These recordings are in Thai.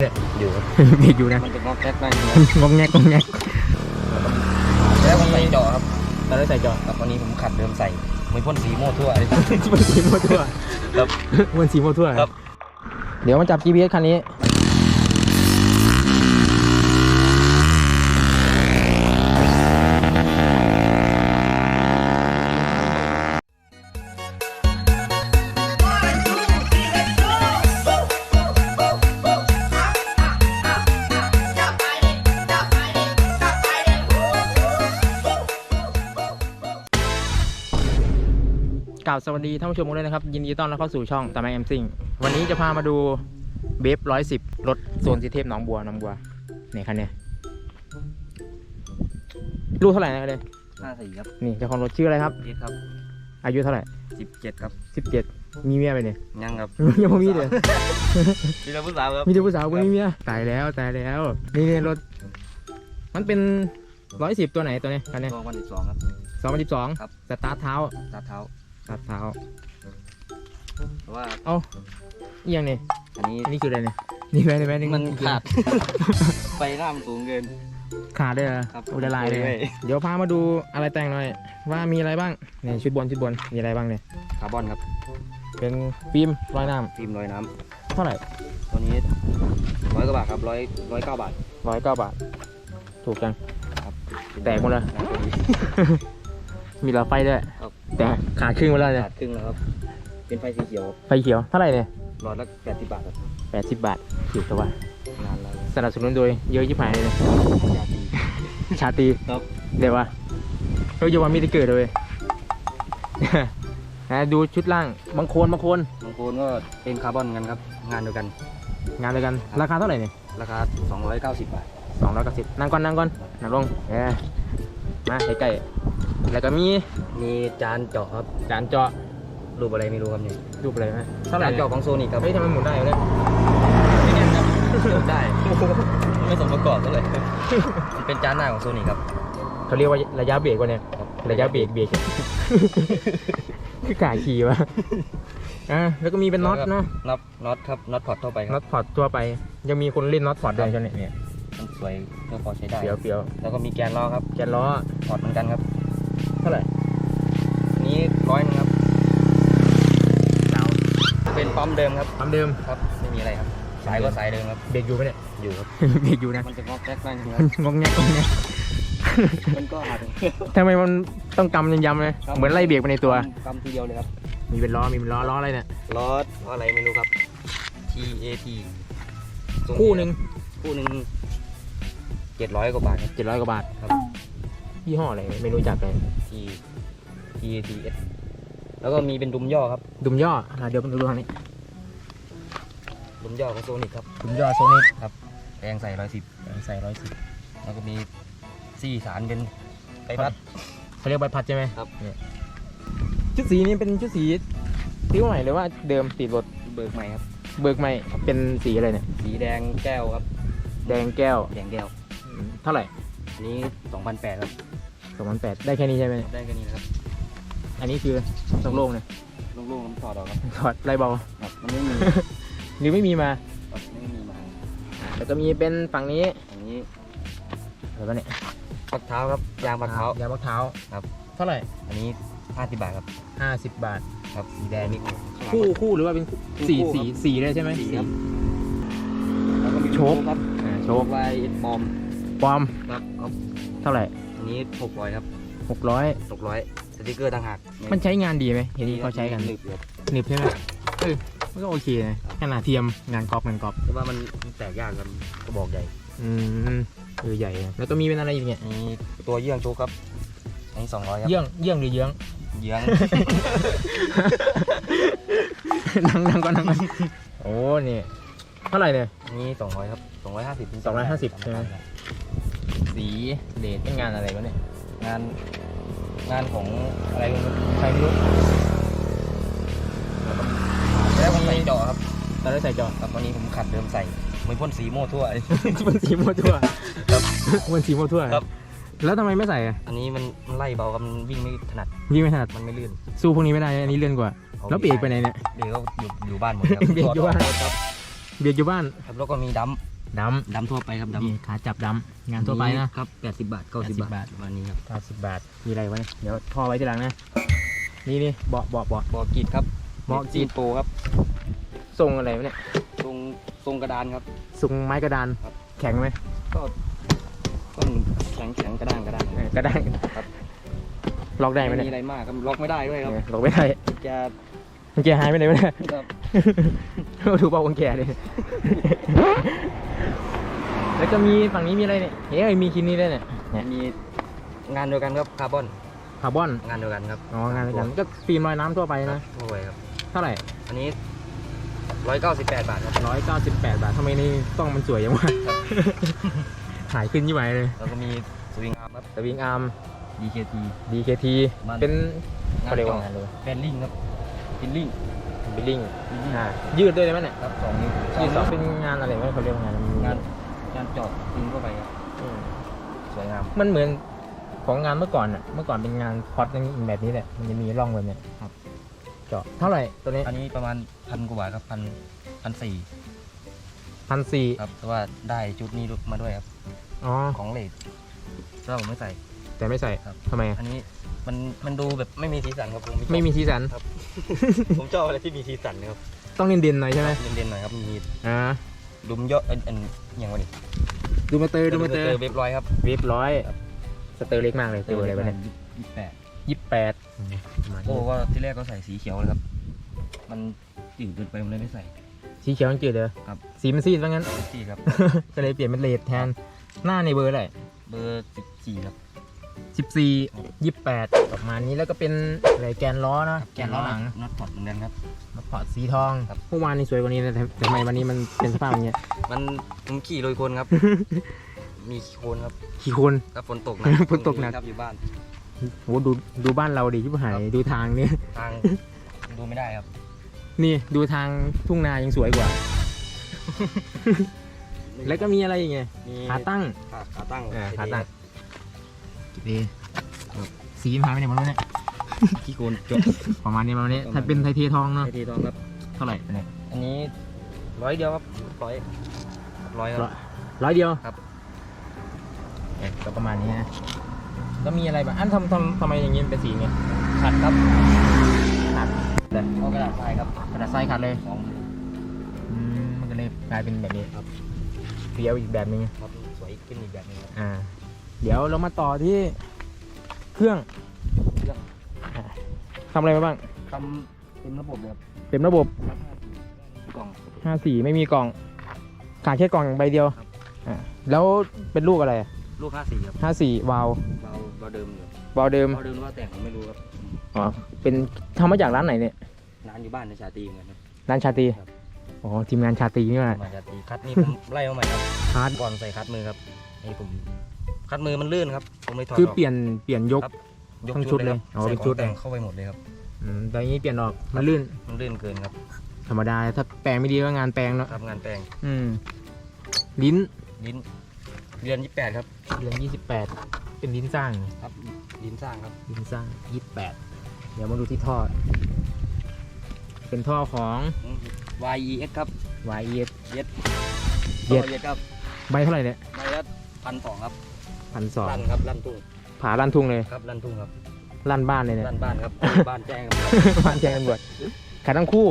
เนี่ยอยู่ครับเบรกอยู่นะมันจะงอกแก๊กได้อยู่นะงองแงกงองแงกแล้วผมใส่เจาะครับตอนแรกใส่จอกับวันนี้ผมขัดเดิมใส่ไม่พ่นสีโม่ทั่วเลยมันสีโมทั่วครับมันสีโมทั่วครับ เดี๋ยวมาจับ GPS คันนี้ สวัสดีท่านผู้ชมทุกท่านนะครับ ยินดีต้อนรับเข้าสู่ช่องตาแมงแอมซิงวันนี้จะพามาดูเบฟร้อยสิบรถโซนสีเทพหนองบัวหนองบัวนี่คันเนี้ยลูกเท่าไหร่นะคันเนี้ยห้าสี่ครับนี่เจ้าของรถชื่ออะไรครับ เจ็ดครับอายุเท่าไหร่สิบเจ็ดครับสิบเจ็ดมีเมียไปเนี่ย ยังครับ ยังไม่มีเลยพี่เราผู้สาวครับมีแต่ผู้สาวคนนี้เมียตายแล้วตายแล้วนี่นี่รถ มันเป็นร้อยสิบตัวไหนตัวเนี้ยคันเนี้ยกองวันที่สองครับสองพันสิบสองครับ สตาร์ทเท้าตัดเท้า สตาร์ทเท้าเพราะว่าอีกอย่างนี่อันนี้นี่คืออะไรเนี่ยนี่ไหมนี่ไหมนี่มันขาดไฟหน้ามันสูงเกิน ขาดด้วยเหรอครับโอ้ละลายเลยเลยเดี๋ยวพามาดูอะไรแต่งหน่อย ว่ามีอะไรบ้างเนี่ยชุดบนชุดบนมีอะไรบ้างเนี่ยคาร์บอนครับเป็นฟิล์มรอยน้ฟิล์มลอยน้ำเท่าไหร่ำตัวนี้ร้อยกว่าบาทครับร้อยร้อยเก้าบาทร้อยเก้าบาท ถูกจัง ครับแตกหมดเลย แตกหมดเลยมีหลอดไฟด้วย ครับ แต่ขาดครึ่งไปแล้วเนี่ยขาดครึ่งแล้วครับ เป็นไฟสีเขียวครับไฟเขียวเท่าไหร่เนี่ยหลอดละแปดสิบบาทครับแปดสิบบาทถูกแต่ว่านานแล้วสนับสนุนโดยเยอะยิบหายเลยเนี่ยยาดีชาตรีครับเดี๋ยววะเฮ้ยอย่าว่ามีที่เกิดเลย นะดูชุดล่างบางโคนบางโคนบางคนก็เป็นคาร์บอนกันครับ งานเดียวกัน งานเดียวกัน ราคาเท่าไหร่เนี่ยราคา 290 บาท สองร้อยเก้าสิบนั่งก่อนนั่งก่อนนั่งลงเออมาใกล้ๆ แล้วก็มีมีจานเจาะครับจานเจาะรูปอะไรไม่รู้ครับเนี่ยรูปอะไรไหมเท่าไหร่จานเนี่ยเจาะของโซนิกครับเฮ้ยทำไมหมุนได้วะเนี่ยไม่แน่นครับได้ไม่สมประกอบเท่าไหร่มันเป็นจานหน้าของโซนิกครับเขาเรียกว่าระยะเบรกวะเนี่ยระยะเบรกเบรกคือกาขี่วะอะแล้วก็มีเป็นน็อตเนาะน็อตน็อตครับน็อตพอร์ตทั่วไปคน็อรับตพอร์ตทั่วไป ยังมีคนเล่นน็อตพอร์ตด้วยใช่ไหมเนี่ยมันสวยก็พอใช้ได้เปียวเปียวแล้วก็มีแกนล้อครับ แกนล้อพอร์ตเหมือนกันครับ เท่าไหร่อันนี้ร้อยนึงครับดาวเป็นปั๊มเดิมครับปั๊มเดิมครับไม่มีอะไรครับ สายก็สายเดิมครับเบรกอยู่ไหมเนี่ยอยู่ครับเบรกอยู่นะมันจะงอกแก๊กได้ครับงงแงกงงแงกมันก็อาจทำไมมันต้องกำยำๆเลยครับเหมือนไล่เบรกไปในตัวกำทีเดียวเลยครับมีเป็นล้อมีเป็นล้อล้ออะไรเนี่ยล้อล้ออะไรไม่รู้ครับ T A T คู่หนึ่งคู่หนึ่งเจ็ดร้อยกว่าบาทครับเจ็ดร้อยกว่าบาทครับ ยี่ห้ออะไรไม่รู้จักเลย T T A T S แล้วก็มีเป็นดุมย่อครับ ดุมย่ออะเดี๋ยวมาดูทางนี้ ดุมย่อของโซนิกครับ ดุมย่อโซนิกแรงใส่ร้อยสิบใส่ร้อยสิบแล้วก็มีซี่สารเป็นไปพัดเขาเรียกใบพัดใช่ไหมครับ เนี่ยชุดสีนี้เป็นชุดสีซื้อใหม่หรือว่าเดิมติดรถเบิกใหม่ครับ เบิกใหม่เป็นสีอะไรเนี่ย สีแดงแก้วครับ แดงแก้ว แดงแก้วอืมเท่าไหร่ อันนี้สองพันแปดครับ สองพันแปดได้แค่นี้ใช่ไหมได้แค่นี้นะครับอันนี้คือต้องโล่งเลยลูกๆมันถอดออกครับถอดไรเบาครับมันไม่มีหรือไม่มีมาครับไม่มีมาแล้วก็มีเป็นฝั่งนี้อันนี้อะไรวะเนี่ยปักเท้าครับยางปักเท้า ยางมะพร้าวครับ เท่าไหร่อันนี้ห้าสิบบาทครับห้าสิบบาท ครับสีแดงนี่ข้างหลังคู่คู่หรือว่าเป็นคู่สีคู่สีครับสีเลยใช่ไหมสีครับแล้วก็มีโชคครับอ่าโชโชคคไวปลอม ปลอมครับเอาเท่าไหร่ อันนี้หกร้อยครับหกร้อยหกร้อยสติกเกอร์ต่างหากมันใช้งานดีไหมเห็นที่เขาใช้กันหนึบอยู่ครับหนึบใช่ไหมเออมันก็โอเคนะขนาดเทียมงานกรอบงานกรอบแต่ว่ามันแตกยากกันกระบอกใหญ่อืมเออใหญ่นะแล้วก็มีเป็นอะไรอีกเนี่ยมีตัวเยื่องโชคครับอันนี้สองร้อยครับเยื่องเยื่องหรือเยื้องเยื้องนั่งนั่งก่อนนั่งก่อนโอ้นี่เท่าไหร่เนี่ยอันนี้สองร้อยครับสองร้อยห้าสิบ250ใช่ไหม สีเดทเป็นงานอะไรวะเนี่ย งานงานของอะไรไม่รู้ใครไม่รู้แล้วผมใส่เจาะครับตอนแรกใส่จอครับวันนี้ผมขัดเดิมใส่ไม่พ่นสีโม่ทั่วเลย มันสีมัวทั่วครับมันสีมัวทั่วครับ แล้วทำไมไม่ใส่อะอันนี้มันมันไล่เบาครับมันวิ่งไม่ถนัดยิ่งไม่ถนัดมันไม่ลื่นสู้พวกนี้ไม่ได้อันนี้เลื่อนกว่า อาแล้วเบรกไปไหนเนี่ย เบรกก็อยู่อยู่บ้านหมดครับ เบรกอยู่บ้านครับเบียดอยู่บ้าน ครับแล้วก็มีดัม ดดัมทั่วไปครับำดัมนี่ขาจับดำงานทั่วไปนะ ครับแปดสิบบาทเก้าสิบ80บาทบาทประมาณนี้ครับเก้าสิบบาท มีอะไรวะเนี่ยเดี๋ยวท่อไว้ทีหลังนะ นี่นี่เบาะเบาะเบาะ บอกกีดครับบอกกรีด โปรครับทรงอะไรวะเนี่ยทรงทรงกระดานครับ ทรงไม้กระดาน ครับ แข็งไหมก็ก็แข็งแข็งกระด้างกระด้าง เออกระด้างครับ ล็อกได้ไหมไม่เนี่มียอะไรมากครับล็อกไม่ได้ด้วยครับเออล็อกไม่ได้ จะ กุญแจหายไปไหนวะเนี่ยครับถูกเปล่ากุญแจเลย แล้วก็มีฝั่งนี้มีอะไรเนี่ยเฮ้ยมีคินนี้ด้วยเนี่ยเนี่ยมีงานเดียวกันครับคาร์บอนคาร์บอนงานเดียวกันครับอ๋องานด้วยกันก็ฟิล์มลอยน้ำทั่วไปครันะบทั่วไปครับ เท่าไหร่อันนี้ร้อยเก้าสิบแปดบาทครับ ร้อยเก้าสิบแปดบาททำไมนี่กล้องมันสวยจังวะครับหายขึ้นยี่ไหมเลยแล้วก็มีสวิงอาร์มครับ สวิงอาร์ม DKT DKT มัน เป็นงาเขานเรียกจอว่างานเลยแฟนลิงครับ ฟินลิงบิลลิ่งฟินลิงอ่ายืดด้วยได้ไหมเนี่ยครับสองนิ้วยืดสองเป็นงานอะไรไม่เขาเรียกว่างานงานงานเจอดทิ้งเข้าไปครับอืมสวยงามมันเหมือนของงานเมื่อก่อนอะเมื่อก่อนเป็นงานพอดแบบนี้แหละมันจะมีร่องแบบเนี้ยครับเจาะเท่าไหร่ตัวนี้อันนี้ประมาณพันกว่าบาทครับพันพันสี่พันสี่ครับแต่ว่าได้ชุดนี้มาด้วยครับอ๋อของเลดถ้าผมไม่ใส่ แต่ไม่ใส่ครับทำไมอะอันนี้มันมันดูแบบไม่มีสีสันครับผมชอบไม่มีสีสัน ผมชอบอะไรที่มีสีสันนะครับต้องเด่นๆหน่อยใช่ไหมเด่นๆหน่อยครับมีอ่าดุมเยอะอันอันอย่างวะนี่ดูมาเตอร์ดูมาเตอร์เว็บร้อยครับเวฟร้อยครับสเตอร์เล็กมากเลยตัวอะไรวะเนี่ยยี่สิบแปดยี่สิบแปดโอ้ว่าที่แรกก็ใส่สีเขียวเลยครับ มันจืดเกินไปผมเลยไม่ใส่ สีเขียวมันจืดเลยครับสีมันซีดว่างั้นสีครับก็เลยเปลี่ยนเป็นเลดแทนหน้าในเบอร์อะไรเบอร์สิบสี่ครับ สิบสี่ยี่สิบแปดประมาณนี้แล้วก็เป็นอะไรแกนล้อนะแกนล้อหลังน็อตถอดเหมือนกันครับมาพอร์ตสีทองครับเมื่อวานนี่สวยกว่านี้นะแต่แต่ทำไมวันนี้มันเป็นสภาพอย่างเงี้ยมันผมขี่โรยโคลนครับ มีโคลนครับขี่คน ครับฝนตกหฝนตกหนัก ครับอยู่บ้านโหดูดูบ้านเราดิชิบหายดูทางนี่ทางดูไม่ได้ครับ นี่ดูทางทุ่งนายังสวยกว่า แล้วก็มีอะไรอย่างเงี้ยมีขาตั้ง ขาขาตั้งเออขาตั้ง ดีสีมันหายไปไหนหมดแล้วเนี่ยขี้โคลนจบ ประมาณนี้ประมาณนี้ประมาณ ถ้าเป็นไทยเททองเนาะไอทีทองครับ เท่าไหร่เนี่ยอันนี้ร้อยเดียวครับร้อยร้อยครับร้อยเดียวครับ เอ๊ะก็ประมาณนี้นะแล้วมีอะไรบ้างอันทำทำทำไมอย่างงี้มันเป็นสีเงี้ยขัดครับขาดเอากระดาษทรายครับกระดาษทรายขาดเลย สองมืออืมมันก็เลยกลายเป็นแบบนี้ครับเฟี้ยวอีกแบบนึงครับสวยขึ้นอีกแบบหนึงครับอ่า เดี๋ยวเรามาต่อที่เครื่องเครื่อง อ่าทำอะไรมาบ้าง ทำเต็มระบบเลยครับเต็มระบบ กล่อง54 ไม่มีกล่อง ขาดแค่กล่องใบเดียวครับอ่าแล้วเป็นลูกอะไร ลูกห้าสี่ครับ54 วาล์วเบาเบาเดิมอยู่วาล์วเดิม เบาเดิมหรือว่าแต่งผมไม่รู้ครับอ๋อ เป็นทำมาจากร้านไหนเนี่ย ร้านอยู่บ้านในชาตรีเหมือนกันครับ ร้านชาตรีครับ อ๋อ ทีมงานชาตรีนี่มา มาชาตรีคัดนี่ผม ไล่มาใหม่ครับฮาร์ดก่อนใส่คัดมือครับนี่ผม คัดมือมันลื่นครับผมเลยถอดคือออกเปลี่ยนเปลี่ยนยก ครับทั้งชุดเลยครับอ๋อใส่เป็นขชุอดงแต่งเข้าไปหมดเลยครับ อืมแต่อันนี้เปลี่ยนออกมันลื่นมันลื่นเกินครับธรรมดาถ้าแปลงไม่ดีก็งานแปลงเนาะทำงานแปลงอืม ลิ้นลิ้นเดือนยี่แปดครับเดือน28เป็นลิ้นสร้างครับลิ้นสร้างครับลิ้นสร้าง28เดี๋ยวมาดูที่ท่อ เป็นท่อของ Y E X ครับ YES เย็ด เย็ดเย็ดครับใบเท่าไหร่เนี่ยใบละพันสองครับ พันสองลั่นครับลั่นทุ่งผาลั่นทุ่งเลย ครับลั่นทุ่งครับลั่นบ้านเลยเนี่ยลั่นบ้านครับ บ้านแจ้งครับบ้านแจ้งตำรวจขาทั้งคู่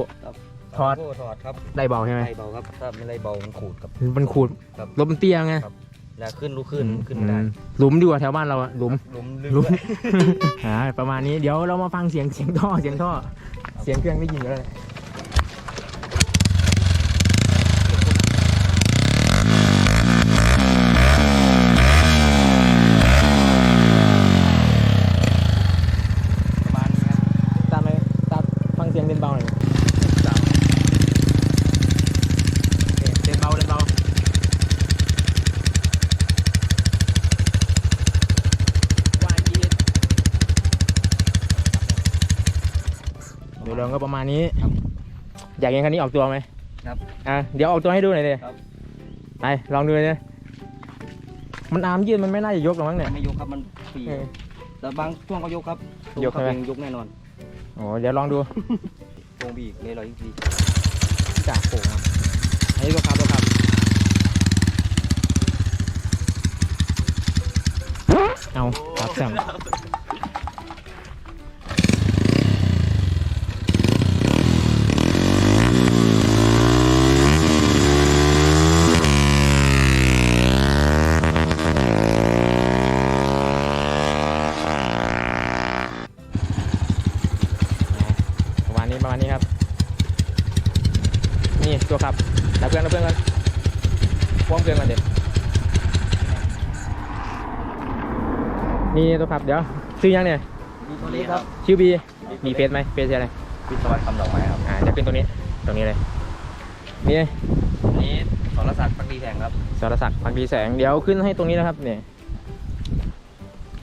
ถอดโถอดครับได้เบาใช่ไหมไรเบาครับถ้าไม่ไรเบามันขูดครับ มันขูดครับลมมันเตี้ยไงครับแล้วขึ้นลูกขึ้นขึ้นไม่ได้อืมหลุมดีกว่าแถวบ้านเราอะหลุม หลุมหลุลึมกอ่าประมาณนี้เดี๋ยวเรามาฟังเสียงเสียงท่อเสียงท่อ เสียงเครื่องได้ยินอยู่แล้วเนี่ยประมาณนี้ครับตามเลยตามฟังเสียงเดินเบาหน่อยสามโอเคเดินเบาเดินเบาว่าอีท เดี๋ยวเราก็ประมาณนี้อยากเห็นคันนี้ออกตัวไหมครับ อะเดี๋ยวออกตัวให้ดูหน่อยเลยครับ ไปลองดูเลยนะมันอาร์มยืดมันไม่น่าจะยกหรอกมั้งเนี่ย ไม่ยกครับมันฟรีเออแต่บางช่วงก็ยกครับยกใช่ไหมเองยกแน่นอนโอ้เดี๋ยวลองดูโปงบีกเลยร้อยสี่จากโป่งครับอันนี้ตัวครับตัวครับเอาครับแซ ตัวครับเดี๋ยวชื่อยังเนี่ยมีตัวนี้ครับชื่อบีมีเฟซไหมเฟซอะไรวิศวกรรมดอกไม้ครับอ่าจะเป็นตัวนี้ตรงนี้เลยนี่นี้สรศักดิ์พักดีแสงครับสรศักดิ์พักดีแสงเดี๋ยวขึ้นให้ตรงนี้นะครับเนี่ย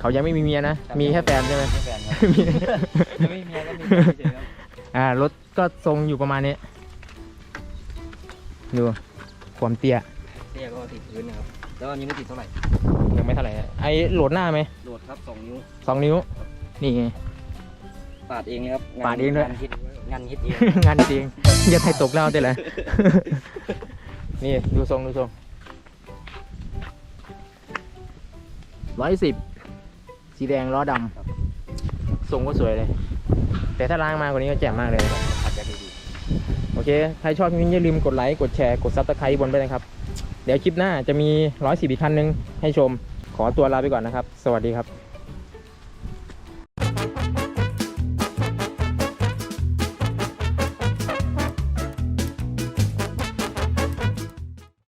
เขายังไม่มีเมียนะมีแค่แฟนใช่ไหมไม่แฟนครับมียังไม่มีเมียก็มีเฉยๆครับอ่ารถก็ทรงอยู่ประมาณนี้ดูความเตี้ย ตี้ยก็ติดพื้นนะครับแต่ว่าอันนี้ไม่ติดเท่าไหร่ ยังไม่เท่าไหร่นะไอ้โหลดหน้าไหมโดดครับสองนิ้ว สองนิ้ว นี่ไง ปาดเองนะครับปาดเองด้วย งานฮิตงานฮิตเอง งานจริงอย่าไทยตกแล้วได้เลย นี่ดูทรงดูทรงร้อยสิบสีแดงล้อดำทรงก็สวยเลย แต่ถ้าล้างมากกว่านี้ก็แจ่มมากเลยขับจะดี โอเค ใครชอบคลิปนี้อย่าลืมกดไลค์ กดแชร์ กดซับสไครต์บนไปนะครับ เดี๋ยวคลิปหน้าจะมีร้อยสิบอีกคันนึงให้ชมขอตัวลาไปก่อนนะครับ สวัสดีครับ